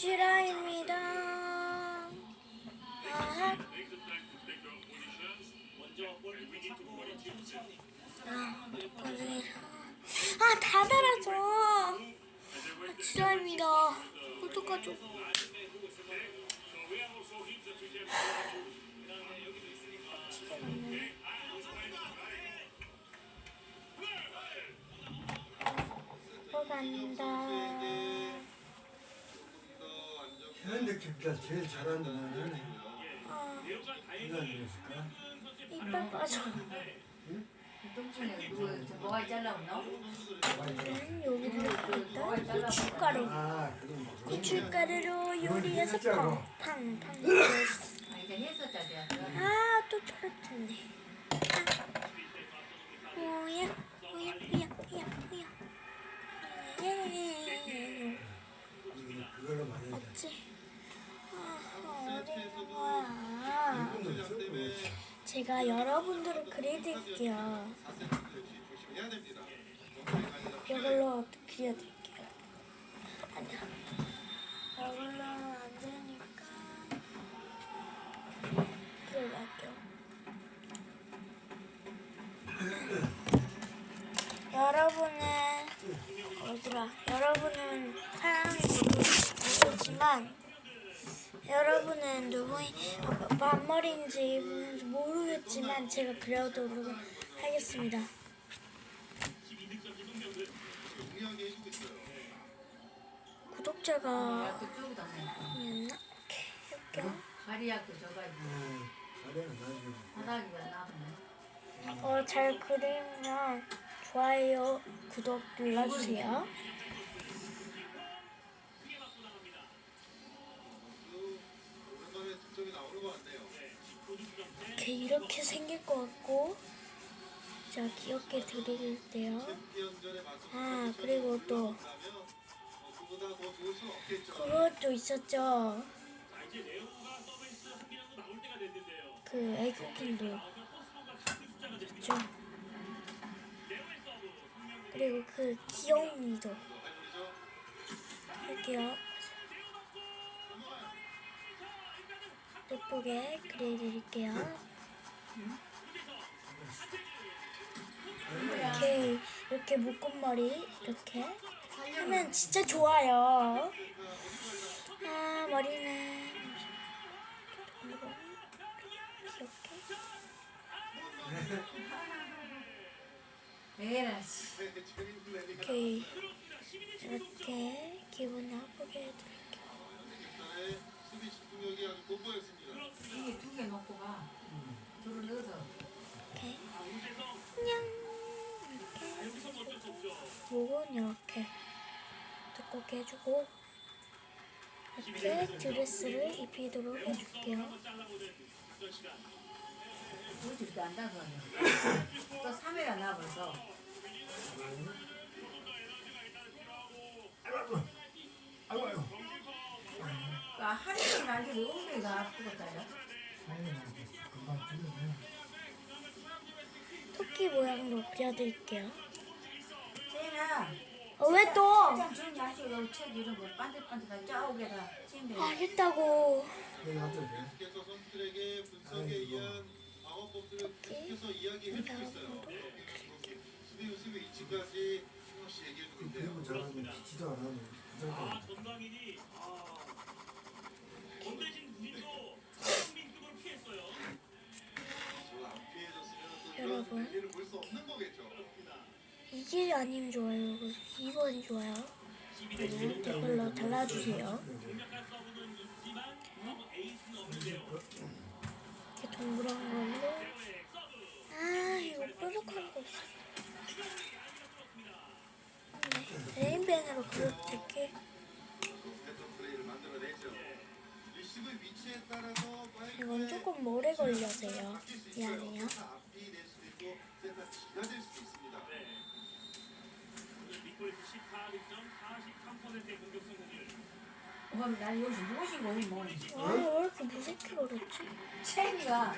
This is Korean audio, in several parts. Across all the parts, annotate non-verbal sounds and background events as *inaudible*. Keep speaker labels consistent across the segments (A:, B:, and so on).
A: 실화입니다. 아하. 아? 아, 다 달아줘. 아, 실화입니다. 어떡하죠? 또 간다.
B: 현대 킥보다 제일 잘하는 나는
A: 아,
B: 누가 아니었을까?
A: 이빨 빠져.
C: 누구 뭐가 잘라오나?
A: 음, 여기도. 고춧가루.
B: 아, 그건 뭐
A: 고춧가루로 요리해서
B: 했자고.
A: 팡, 팡, 팡. 넣었어.
C: 아, 이제 했었잖아.
A: 아, 또 털었네. 아. 뭐야, 뭐야, 뭐야, 뭐야, 뭐야. 예. 아, 어디 거야.
B: 이분은 없어? 그거.
A: 제가 여러분들을 그려드릴게요. 이걸로 그려드릴게요. 아니야. 이걸로 안 되니까 이걸로 할게요. 여러분은 어디라? 여러분은 사람이 모르지만 여러분은 누구인 앞머리인지 모르겠지만 제가 그려도록 하겠습니다. 구독자가 있나? 이렇게
C: 다리야 그 저가
B: 어, 잘해요, 나중에.
C: 바닥이가 나쁘네.
A: 어, 잘 그리면 좋아요, 구독 눌러주세요. 이렇게 이렇게 생길 것 같고 자 귀엽게 드릴게요. 아 그리고 또 그것도 있었죠. 그 애교킹도 있죠. 그리고 그 귀여움이도 할게요. 예쁘게 그려드릴게요. 이렇게 이렇게 묶음머리 이렇게 하면 진짜 좋아요. 아 머리는 이렇게. 이렇게 이렇게 기분 나쁘 두껍게 해주고 이렇게 드레스를 입히도록 해줄게요.
C: 그렇지 이렇게 앉아서. 또 3회가 나 벌써.
B: 아이고, 아이고.
C: 그 하루는 알기도 엉덩이가 아프겠다요.
B: 금방 죽네.
A: 토끼 모양으로 그려드릴게요.
C: 세나.
A: 어, 왜 또? 알겠다고.
D: 아,
A: 여러분. 이게 아니면 좋아요. 2번 이 좋아요. 그리고 이걸로 달라주세요. 이렇게 동그란 걸로. 아, 이거 뾰족한 거 없어. 네,
E: 위치에 따라서
A: 이건 조금 오래 걸려서요. 미안해요.
E: 앞이 될 수도 있고 센터 G가 될 수도 있습니다.
D: 미골 94득점 43%의 공격 성공률.
C: 그럼 난 여기서 무엇인 거니 뭐.
A: 아, 왜 이렇게 무섭게 그렸지?
C: 채미가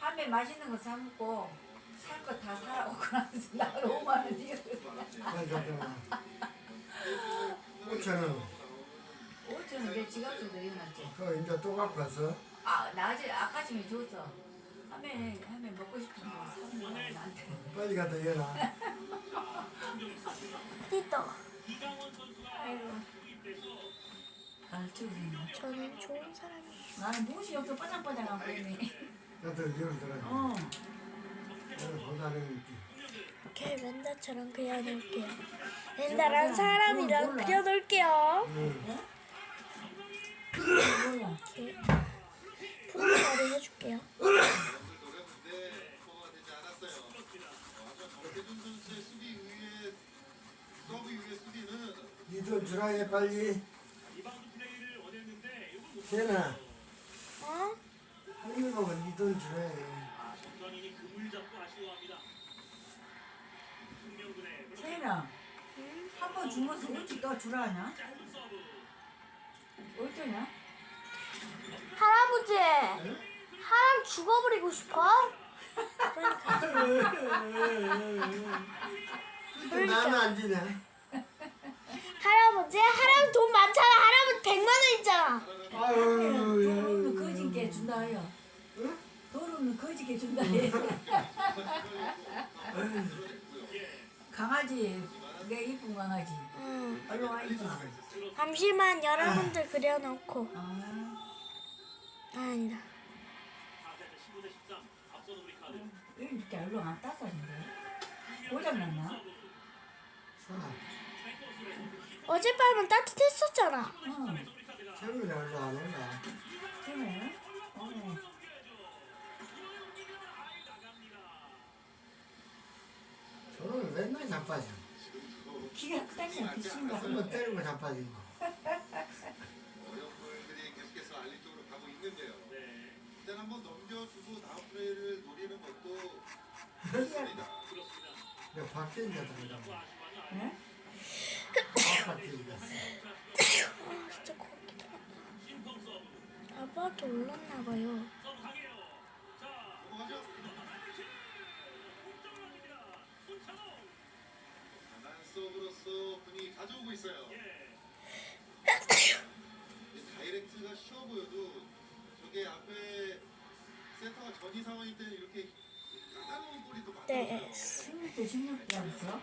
C: 한배 맛있는 거 사 먹고 살 거 다 사라고 그러면서 나를 5만 원 뒤에
B: 빨리 갔다가. 꽃차는
C: 오천은 내 지갑에도 이어놨지.
B: 그거 이제 또 갖고 왔어?
C: 아, 낮에 아까쯤에 줬어. 하면 하면 먹고 싶은 거 사면 나한테.
B: 빨리 갖다.
D: 이강원 선수가
C: 아이고.
A: 저는 좋은 사람이에요.
C: 나는 무엇이 없어 빠짝빠짝한 거니.
B: 나도 이어들어.
C: 어.
B: 나는 보다는
A: 이렇게 맨날처럼 그려놓을게요. 맨날한 사람이랑
C: 몰라.
A: 그려놓을게요.
B: 응.
C: 뭐야?
A: 이렇게 푸른살을 해줄게요.
B: 니돈 주라 해 빨리.
D: 리바운드 플레이를 원했는데 이걸 못
B: 세나
A: 어?
B: 할머니 보고 니돈
D: 아쉬워합니다. 흥명군의
C: 세인아, 한 번 주면서 일찍 또 주라 하냐? 어쩌냐?
A: 할아버지! 사람 죽어버리고 싶어?
B: 나는 안 지네.
A: 할아버지? 할아버지 돈 많잖아. 할아버지 100만 원 있잖아.
C: 돈
B: 아유.
C: 없는 거지게 준다 해요. 돈 없는 거지게 준다 해. 강아지, 내 이쁜 강아지.
A: 응.
C: 얼른 와 있지.
A: 잠시만 여러분들 그려놓고.
C: 아,
A: 아, 아니다.
D: 4세트 15대 13 앞서는 우리 카드.
C: 이렇게 얼른 안 땄었는데. 고장 났나?
A: 어젯밤은 따뜻했었잖아.
C: 응.
B: 젊은이 얼마 안 온다.
C: 그래? 어.
B: 저는 맨날 자빠져.
C: 기가 크다니까 그 신발.
B: 한번 때리고 자빠지고.
E: 어려운 볼들이 계속해서 알리 쪽으로 가고 있는데요.
D: 네,
E: 일단 한번 넘겨주고 다음 플레이를 노리는 것도 좋습니다.
D: 그렇습니다.
B: 내가 그냥.
D: 아쉬워하지
C: 네?
B: 바뀐 데.
A: 아, 진짜 거기
D: 서브.
A: 아빠도 올랐나 봐요. 네.
E: 많거든요.
C: 16대 16대 하면서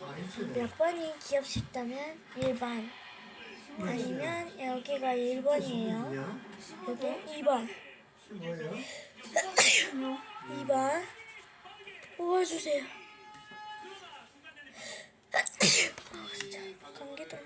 B: 많이 치네.
A: 몇 번이 귀엽시다면 1번. 아니면 여기가 1번이에요.
B: 야
A: 여기 2번.
B: 15요?
A: 2번. 뽑아주세요. *coughs* 아, 진짜 감기도